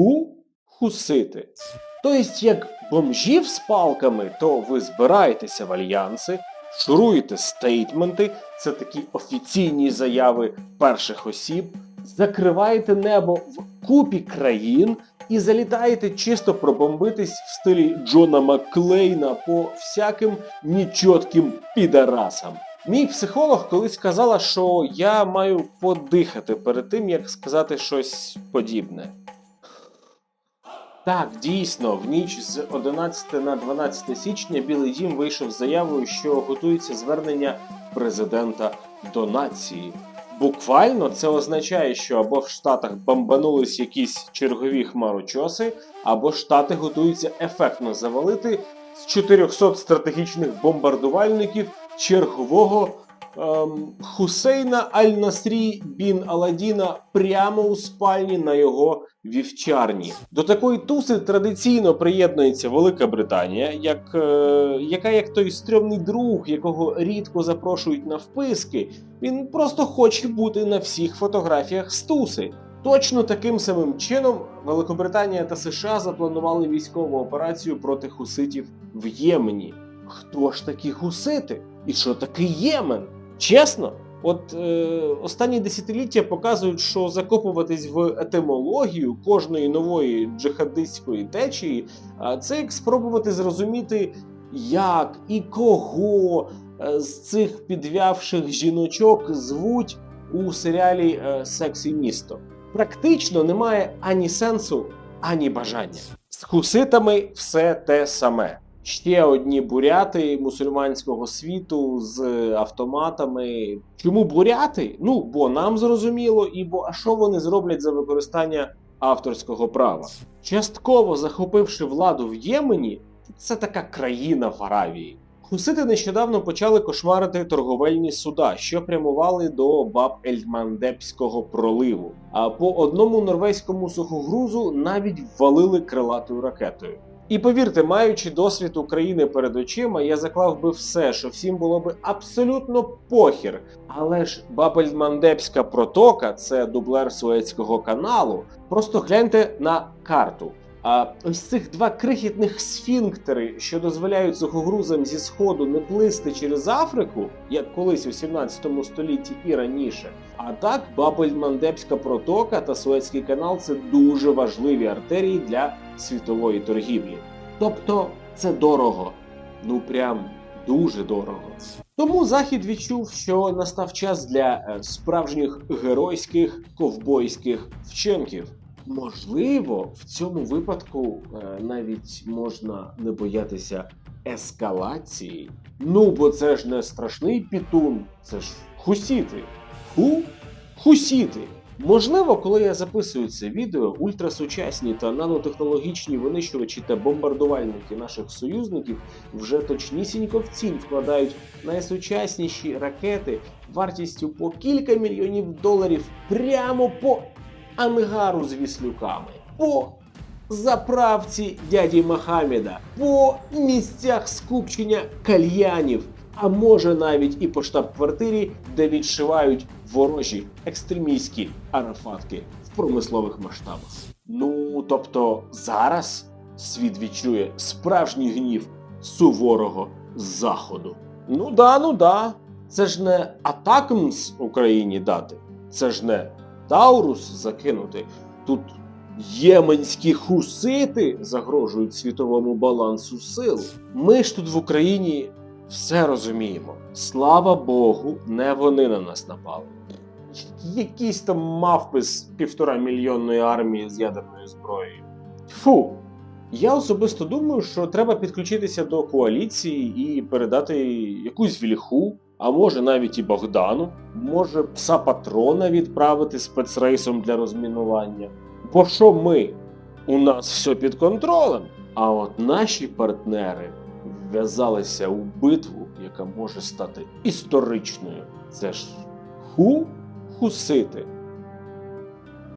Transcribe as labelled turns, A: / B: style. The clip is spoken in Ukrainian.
A: Ху хусити. Тобто, як бомжів з палками, то ви збираєтеся в альянси, шуруєте стейтменти, це такі офіційні заяви перших осіб, закриваєте небо в купі країн і залітаєте чисто пробомбитись в стилі Джона Макклейна по всяким нічотким підарасам. Мій психолог колись сказала, що я маю подихати перед тим, як сказати щось подібне. Так, дійсно, в ніч з 11 на 12 січня Білий Дім вийшов з заявою, що готується звернення президента до нації. Буквально це означає, що або в Штатах бомбанулись якісь чергові хмарочоси, або Штати готуються ефектно завалити з 400 стратегічних бомбардувальників чергового Хусейна Аль-Насрі Бін Аладдіна прямо у спальні на його вівчарні. До такої туси традиційно приєднується Велика Британія, як, е, яка як той стрьомний друг, якого рідко запрошують на вписки. Він просто хоче бути на всіх фотографіях з туси. Точно таким самим чином Великобританія та США запланували військову операцію проти хуситів в Ємені. Хто ж такі хусити? І що таке Ємен? Чесно? От е, останні десятиліття показують, що закопуватись в етимологію кожної нової джихадистської течії, а це як спробувати зрозуміти, як і кого е, з цих підвявших жіночок звуть у серіалі е, Секс і місто. Практично немає ані сенсу, ані бажання. З хуситами все те саме. Ще одні буряти мусульманського світу з автоматами. Чому буряти? Ну, бо нам зрозуміло, і бо а що вони зроблять за використання авторського права? Частково захопивши владу в Ємені, це така країна в Аравії. Хусити нещодавно почали кошмарити торговельні суда, що прямували до баб Ельмандепського проливу. А по одному норвезькому сухогрузу навіть ввалили крилатою ракетою. І повірте, маючи досвід України перед очима, я заклав би все, що всім було би абсолютно похір. Але ж Бабельмандепська протока це дублер Суецького каналу. Просто гляньте на карту. А ось цих два крихітних сфінктери, що дозволяють сухогрузам зі сходу не плисти через Африку, як колись у 17 столітті і раніше. А так, Бабель-Мандебська протока та Суецький канал це дуже важливі артерії для світової торгівлі. Тобто це дорого, ну прям дуже дорого. Тому Захід відчув, що настав час для е, справжніх геройських ковбойських вчинків. Можливо, в цьому випадку е, навіть можна не боятися ескалації. Ну, бо це ж не страшний пітун, це ж хусіти. Ху? Хусіти. Можливо, коли я записую це відео, ультрасучасні та нанотехнологічні винищувачі та бомбардувальники наших союзників вже точнісінько в ціль вкладають найсучасніші ракети вартістю по кілька мільйонів доларів прямо по ангару з віслюками, по заправці дяді Мохаммеда, по місцях скупчення кальянів, а може навіть і по штаб-квартирі, де відшивають ворожі екстремістські арафатки в промислових масштабах. Ну тобто зараз світ відчує справжній гнів суворого заходу. Ну да, ну да. Це ж не Атакмс Україні дати, це ж не Таурус закинути. Тут єменські хусити загрожують світовому балансу сил. Ми ж тут в Україні все розуміємо. Слава Богу, не вони на нас напали. Якісь там мавпи з півтора мільйонної армії з ядерною зброєю. Фу. Я особисто думаю, що треба підключитися до коаліції і передати якусь вільху, а може навіть і Богдану, може пса патрона відправити спецрейсом для розмінування. Бо що ми? У нас все під контролем. А от наші партнери вв'язалися у битву, яка може стати історичною. Це ж ху хусити.